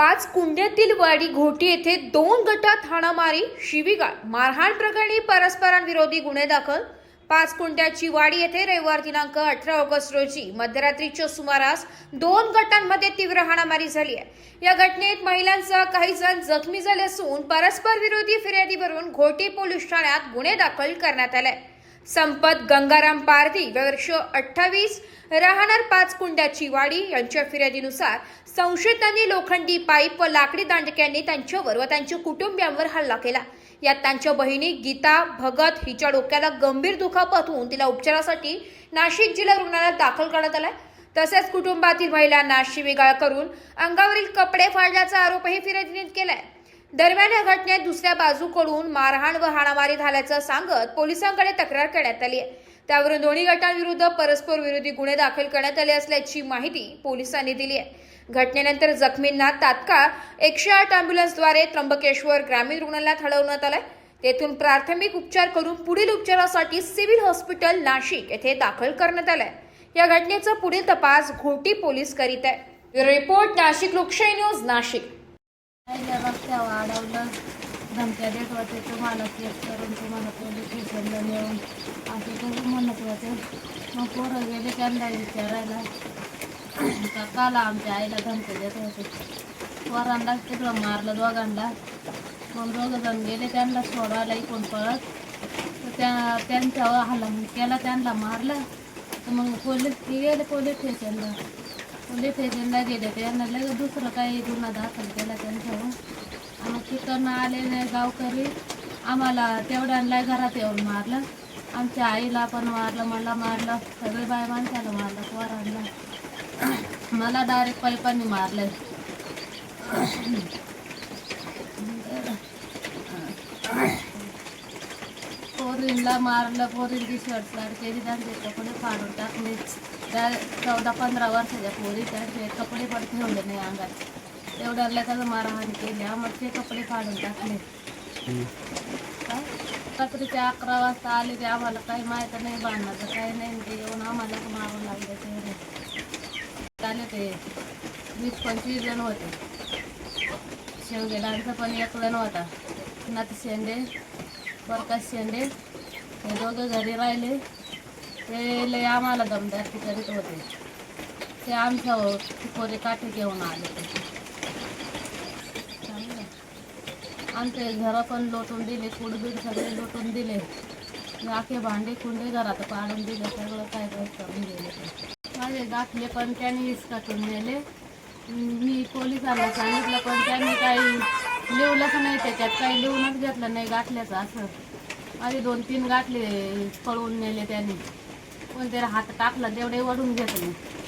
पाच कुंड्यातील वाडी घोटी येथे दोन गटात हाणामारी शिवीगाळ. मारहाण प्रकरणी परस्परांविरोधी गुन्हे दाखल. पाच कुंड्याची वाडी येथे रविवार दिनांक अठरा ऑगस्ट रोजी मध्यरात्रीच्या सुमारास दोन गटांमध्ये तीव्र हाणामारी झाली आहे. या घटनेत महिलांसह काही जण जखमी झाले असून परस्पर विरोधी फिर्यादीवरून घोटी पोलीस ठाण्यात गुन्हे दाखल करण्यात आले संपत गंगाराम पारधी वर्ष अठ्ठावीस राहणार पाच कुंड्याची वाडी यांच्या फिर्यादीनुसार संशयितांनी लोखंडी पाईप व लाकडी दांडक्यांनी त्यांच्यावर व त्यांच्या कुटुंबियांवर हल्ला केला. यात त्यांच्या बहिणी गीता भगत हिच्या डोक्याला गंभीर दुखापत होऊन तिला उपचारासाठी नाशिक जिल्हा रुग्णालयात दाखल करण्यात आलाय. तसेच कुटुंबातील महिलांना शिवीगाळ करून अंगावरील कपडे फाडल्याचा आरोपही फिर्यादीने केलाय. दरम्यान या घटनेत दुसऱ्या बाजूकडून मारहाण व हाणामारी झाल्याचं सांगत पोलिसांकडे तक्रार करण्यात आली आहे. त्यावरून दोन्ही गटांविरुद्ध परस्पर विरोधी गुन्हे दाखल करण्यात आले असल्याची माहिती पोलिसांनी दिली आहे. घटनेनंतर जखमींना तात्काळ एकशे आठ अँब्युलन्सद्वारे त्र्यंबकेश्वर ग्रामीण रुग्णालयात हलवण्यात आलंय. तेथून प्राथमिक उपचार करून पुढील उपचारासाठी सिव्हिल हॉस्पिटल नाशिक येथे दाखल करण्यात आलंय. या घटनेचा पुढील तपास घोटी पोलीस करीत आहे. रिपोर्ट नाशिक लोकशाही न्यूज नाशिक. पहिल्या रस्त्यावर अडवलं धमक्या देत होते तुम्हाला केस करून तुम्हाला पोलीस स्टेशनला नेऊन असे कसं म्हणत होते. मग पोरं गेले त्यांना विचारायला. का काल आमच्या आईला धमक्या देत होते. पोरांना तिकडं मारलं दोघांना. मग दोघं जण गेले त्यांना सोडायला इकडून पळत. तर त्या त्यांच्यावर हल्ला केला त्यांना मारलं. तर मग पोलीस गेले पोलीस स्टेशनला. म्हणजे पोलीस स्टेशनला गेले त्यांना लगेच दुसरं काही गुन्हा दाखल केला त्यांच्यावर. आणि तिकडनं आलेले गावकरी आम्हाला तेवढ्यांना घरात येऊन मारलं. आमच्या आईला पण मारलं मला मारलं सगळे बाय माणसाला मारलं पोरांना. मला डायरेक्ट पाईपाने मारलं पोरींला मारलं पोरींची शर्ट काढ केली त्यांचे कपडे फाडून टाकले. त्या चौदा पंधरा वर्षाच्या पोरी त्यांचे कपडे पण ठेवले नाही अंगात. तेवढ्याला त्याचं मारहाण केली आम्हाला ते कपडे फाडून टाकले. काय? रात्रीचे अकरा वाजता आले ते आम्हाला काही माहीत नाही बांधण्याचं काही नाही ते येऊन आम्हाला मारून लागले ते आले ते वीस पंचवीस जण होते. शेवगेडांचा पण एक जण होता. नाथ शेंडे प्रकाश शेंडे हे दोघं घरी राहिले. ते लय आम्हाला दमदाटी करीत होते. ते आमच्या हो- पोरे काठी घेऊन आले आमचे घरं पण लोटून दिले कुडबीड सगळे लोटून दिले. आखे भांडे कुंडे घरात पाडून दिले सगळं काय काय करून दिले माझे दाखले पण त्यांनी हिसकाटून नेले. मी पोलिसांना सांगितलं पण त्यांनी काही लिवलंच नाही त्याच्यात काही लिहूनच घेतलं नाही गाठल्याचं असं. माझे दोन तीन गाठले पळवून नेले त्यांनी. कोणतरी हात टाकला तेवढे वडून घेतले.